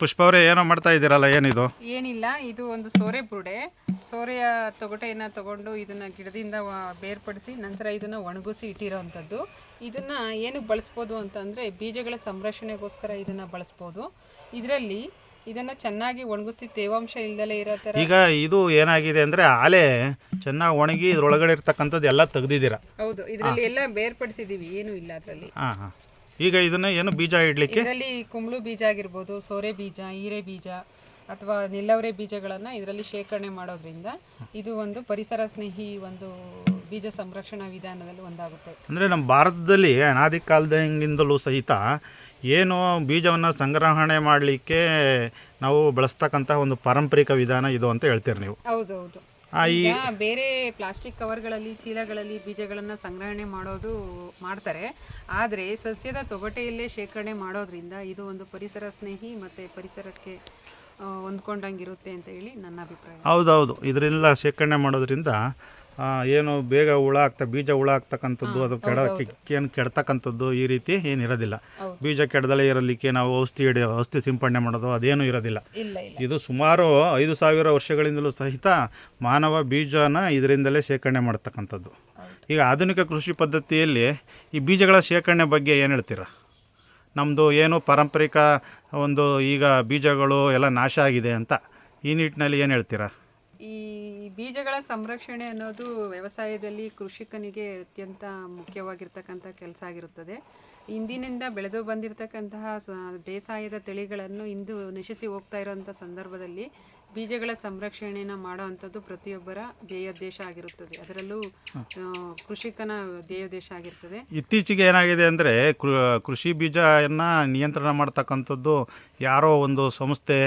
ಪುಷ್ಪ ಅವರೇ ಏನೋ ಮಾಡ್ತಾ ಇದ್ದೀರಲ್ಲ ಏನಿದು? ಏನಿಲ್ಲ ಇದು ಒಂದು ಸೋರೆ ಬುರುಡೆ ಸೋರೆಯ ತೊಗಟೆಯನ್ನು ತಗೊಂಡು ಇದನ್ನ ಗಿಡದಿಂದ ಬೇರ್ಪಡಿಸಿ ನಂತರ ಇದನ್ನ ಒಣಗಿಸಿ ಇಟ್ಟಿರೋವಂಥದ್ದು ಇದನ್ನ ಏನು ಬಳಸ್ಬೋದು ಅಂತಂದ್ರೆ ಬೀಜಗಳ ಸಂರಕ್ಷಣೆಗೋಸ್ಕರ ಇದನ್ನ ಬಳಸ್ಬೋದು. ಇದರಲ್ಲಿ ಇದನ್ನ ಚೆನ್ನಾಗಿ ಒಣಗಿಸಿ ತೇವಾಂಶ ಇಲ್ದಲೇ ಇರೋ ಥರ ಈಗ ಇದು ಏನಾಗಿದೆ ಅಂದರೆ ಆಲೆ ಚೆನ್ನಾಗಿ ಒಣಗಿ ಇದ್ರೊಳಗಡೆ ಇರ್ತಕ್ಕಂಥದ್ದು ಎಲ್ಲ ತೆಗ್ದಿದ್ದೀರಾ? ಹೌದು ಇದರಲ್ಲಿ ಎಲ್ಲ ಬೇರ್ಪಡಿಸಿದ್ದೀವಿ ಏನು ಇಲ್ಲ ಅದರಲ್ಲಿ. ಹಾಂ ಹಾಂ. ಈಗ ಇದನ್ನ ಏನು ಬೀಜ ಇಡಲಿಕ್ಕೆ? ಇದರಲ್ಲಿ ಕುಂಬಳು ಬೀಜ ಆಗಿರ್ಬೋದು ಸೋರೆ ಬೀಜ ಹೀರೆ ಬೀಜ ಅಥವಾ ನಿಲ್ಲವರೆ ಬೀಜಗಳನ್ನ ಇದರಲ್ಲಿ ಶೇಖರಣೆ ಮಾಡೋದ್ರಿಂದ ಇದು ಒಂದು ಪರಿಸರ ಸ್ನೇಹಿ ಒಂದು ಬೀಜ ಸಂರಕ್ಷಣಾ ವಿಧಾನದಲ್ಲಿ ಒಂದಾಗುತ್ತೆ. ಅಂದ್ರೆ ನಮ್ಮ ಭಾರತದಲ್ಲಿ ಅನಾದಿ ಕಾಲದಿಂದಲೂ ಸಹಿತ ಏನು ಬೀಜವನ್ನು ಸಂಗ್ರಹಣೆ ಮಾಡಲಿಕ್ಕೆ ನಾವು ಬಳಸ್ತಕ್ಕಂತಹ ಒಂದು ಪಾರಂಪರಿಕ ವಿಧಾನ ಇದು ಅಂತ ಹೇಳ್ತೀರಿ ನೀವು? ಹೌದು ಹೌದು ಈಗ ಬೇರೆ ಪ್ಲಾಸ್ಟಿಕ್ ಕವರ್ಗಳಲ್ಲಿ ಚೀಲಗಳಲ್ಲಿ ಬೀಜಗಳನ್ನ ಸಂಗ್ರಹಣೆ ಮಾಡೋದು ಮಾಡ್ತಾರೆ. ಆದರೆ ಸಸ್ಯದ ತೊಗಟೆಯಲ್ಲೇ ಶೇಖರಣೆ ಮಾಡೋದ್ರಿಂದ ಇದು ಒಂದು ಪರಿಸರ ಸ್ನೇಹಿ ಮತ್ತೆ ಪರಿಸರಕ್ಕೆ ಹೊಂದ್ಕೊಂಡಂಗಿರುತ್ತೆ ಅಂತ ಹೇಳಿ ನನ್ನ ಅಭಿಪ್ರಾಯ. ಹೌದೌದು. ಇದರಿಂದ ಶೇಖರಣೆ ಮಾಡೋದ್ರಿಂದ ಏನು ಬೇಗ ಹುಳ ಆಗ್ತಾ ಬೀಜ ಹುಳ ಆಗ್ತಕ್ಕಂಥದ್ದು ಅದು ಕೆಡ ಏನು ಕೆಡ್ತಕ್ಕಂಥದ್ದು ಈ ರೀತಿ ಏನು ಇರೋದಿಲ್ಲ. ಬೀಜ ಕೆಡದಲ್ಲೇ ಇರಲಿಕ್ಕೆ ನಾವು ಔಷಧಿ ಹಿಡಿಯೋ ಔಷಧಿ ಸಿಂಪಡಣೆ ಮಾಡೋದು ಅದೇನೂ ಇರೋದಿಲ್ಲ. ಇದು ಸುಮಾರು ಐದು ಸಾವಿರ ವರ್ಷಗಳಿಂದಲೂ ಸಹಿತ ಮಾನವ ಬೀಜನ ಇದರಿಂದಲೇ ಶೇಖರಣೆ ಮಾಡ್ತಕ್ಕಂಥದ್ದು. ಈಗ ಆಧುನಿಕ ಕೃಷಿ ಪದ್ಧತಿಯಲ್ಲಿ ಈ ಬೀಜಗಳ ಶೇಖರಣೆ ಬಗ್ಗೆ ಏನು ಹೇಳ್ತೀರಾ? ನಮ್ಮದು ಏನು ಪಾರಂಪರಿಕ ಒಂದು ಈಗ ಬೀಜಗಳು ಎಲ್ಲ ನಾಶ ಆಗಿದೆ ಅಂತ ಈ ನಿಟ್ಟಿನಲ್ಲಿ ಏನು ಹೇಳ್ತೀರಾ? ಈ ಬೀಜಗಳ ಸಂರಕ್ಷಣೆ ಅನ್ನೋದು ವ್ಯವಸಾಯದಲ್ಲಿ ಕೃಷಿಕನಿಗೆ ಅತ್ಯಂತ ಮುಖ್ಯವಾಗಿರ್ತಕ್ಕಂಥ ಕೆಲಸ ಆಗಿರುತ್ತದೆ. ಇಂದಿನಿಂದ ಬೆಳೆದು ಬಂದಿರತಕ್ಕಂತಹ ಬೇಸಾಯದ ತಳಿಗಳನ್ನು ಇಂದು ನಶಿಸಿ ಹೋಗ್ತಾ ಇರೋಂಥ ಸಂದರ್ಭದಲ್ಲಿ ಬೀಜಗಳ ಸಂರಕ್ಷಣೆಯನ್ನು ಮಾಡುವಂಥದ್ದು ಪ್ರತಿಯೊಬ್ಬರ ಧ್ಯೇಯೋದ್ದೇಶ ಆಗಿರುತ್ತದೆ. ಅದರಲ್ಲೂ ಕೃಷಿಕನ ಧ್ಯೇಯೋದ್ದೇಶ ಆಗಿರ್ತದೆ. ಇತ್ತೀಚೆಗೆ ಏನಾಗಿದೆ ಅಂದರೆ ಕೃಷಿ ಬೀಜವನ್ನು ನಿಯಂತ್ರಣ ಮಾಡ್ತಕ್ಕಂಥದ್ದು ಯಾರೋ ಒಂದು ಸಂಸ್ಥೆ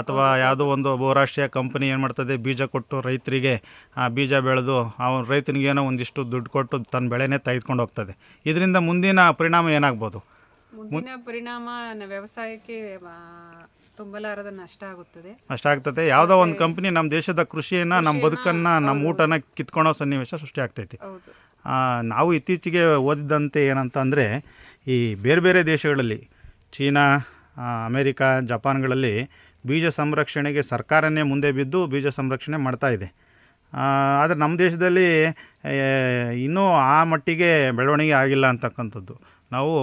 ಅಥವಾ ಯಾವುದೋ ಒಂದು ಬಹುರಾಷ್ಟ್ರೀಯ ಕಂಪನಿ ಏನು ಮಾಡ್ತದೆ ಬೀಜ ಕೊಟ್ಟು ರೈತರಿಗೆ ಆ ಬೀಜ ಬೆಳೆದು ಅವನ ರೈತನಿಗೇನೋ ಒಂದಿಷ್ಟು ದುಡ್ಡು ಕೊಟ್ಟು ತನ್ನ ಬೆಳೆನೇ ತೆಗೆದುಕೊಂಡು ಹೋಗ್ತದೆ. ಇದರಿಂದ ಮುಂದಿನ ಪರಿಣಾಮ ಏನಾಗ್ಬೋದು? ಮುಂದಿನ ಪರಿಣಾಮ ವ್ಯವಸಾಯಕ್ಕೆ ತುಂಬಲಾರದ ನಷ್ಟ ಆಗುತ್ತದೆ. ಅಷ್ಟಾಗ್ತದೆ ಯಾವುದೋ ಒಂದು ಕಂಪನಿ ನಮ್ಮ ದೇಶದ ಕೃಷಿಯನ್ನ ನಮ್ಮ ಬದುಕನ್ನ ನಮ್ಮ ಊಟನ ಕಿತ್ಕೊಳ್ಳೋ ಸನ್ನಿವೇಶ ಸೃಷ್ಟಿ ಆಗ್ತೈತಿ. ಹೌದು. ನಾವು ಇತ್ತೀಚೆಗೆ ಓದಿದಂತೆ ಏನಂತ ಅಂದರೆ ಈ ಬೇರೆ ಬೇರೆ ದೇಶಗಳಲ್ಲಿ ಚೀನಾ ಅಮೇರಿಕಾ ಜಪಾನ್ಗಳಲ್ಲಿ ಬೀಜ ಸಂರಕ್ಷಣೆಗೆ ಸರ್ಕಾರನೇ ಮುಂದೆ ಬಿದ್ದು ಬೀಜ ಸಂರಕ್ಷಣೆ ಮಾಡ್ತಾ ಇದೆ. ಆದರೆ ನಮ್ಮ ದೇಶದಲ್ಲಿ ಇನ್ನೂ ಆ ಮಟ್ಟಿಗೆ ಬೆಳವಣಿಗೆ ಆಗಿಲ್ಲ ಅಂತಕ್ಕಂಥದ್ದು. ನಾವು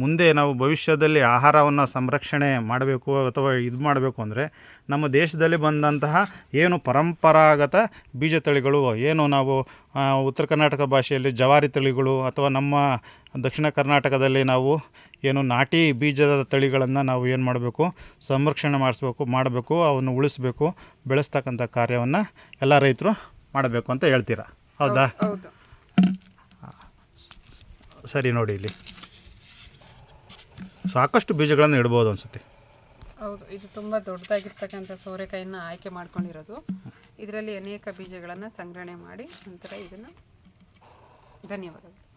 ಮುಂದೆ ನಾವು ಭವಿಷ್ಯದಲ್ಲಿ ಆಹಾರವನ್ನು ಸಂರಕ್ಷಣೆ ಮಾಡಬೇಕು ಅಥವಾ ಇದು ಮಾಡಬೇಕು ಅಂದರೆ ನಮ್ಮ ದೇಶದಲ್ಲಿ ಬಂದಂತಹ ಏನು ಪರಂಪರಾಗತ ಬೀಜ ತಳಿಗಳು, ಏನು ನಾವು ಉತ್ತರ ಕರ್ನಾಟಕ ಭಾಷೆಯಲ್ಲಿ ಜವಾರಿ ತಳಿಗಳು ಅಥವಾ ನಮ್ಮ ದಕ್ಷಿಣ ಕರ್ನಾಟಕದಲ್ಲಿ ನಾವು ಏನು ನಾಟಿ ಬೀಜದ ತಳಿಗಳನ್ನು ನಾವು ಏನು ಮಾಡಬೇಕು, ಸಂರಕ್ಷಣೆ ಮಾಡಿಸ್ಬೇಕು, ಮಾಡಬೇಕು, ಅವನ್ನು ಉಳಿಸ್ಬೇಕು, ಬೆಳೆಸ್ತಕ್ಕಂಥ ಕಾರ್ಯವನ್ನು ಎಲ್ಲ ರೈತರು ಮಾಡಬೇಕು ಅಂತ ಹೇಳ್ತೀರಾ? ಹೌದಾ? ಹೌದು. ಸರಿ ನೋಡಿ ಇಲ್ಲಿ. ಸಾಕಷ್ಟು ಬೀಜಗಳನ್ನು ಇಡ್ಬೋದು ಅನಿಸುತ್ತೆ. ಹೌದು ಇದು ತುಂಬ ದೊಡ್ಡದಾಗಿರ್ತಕ್ಕಂಥ ಸೋರೆಕಾಯಿನ ಆಯ್ಕೆ ಮಾಡ್ಕೊಂಡಿರೋದು. ಇದರಲ್ಲಿ ಅನೇಕ ಬೀಜಗಳನ್ನು ಸಂಗ್ರಹಣೆ ಮಾಡಿ ನಂತರ ಇದನ್ನು ಧನ್ಯವಾದಗಳು.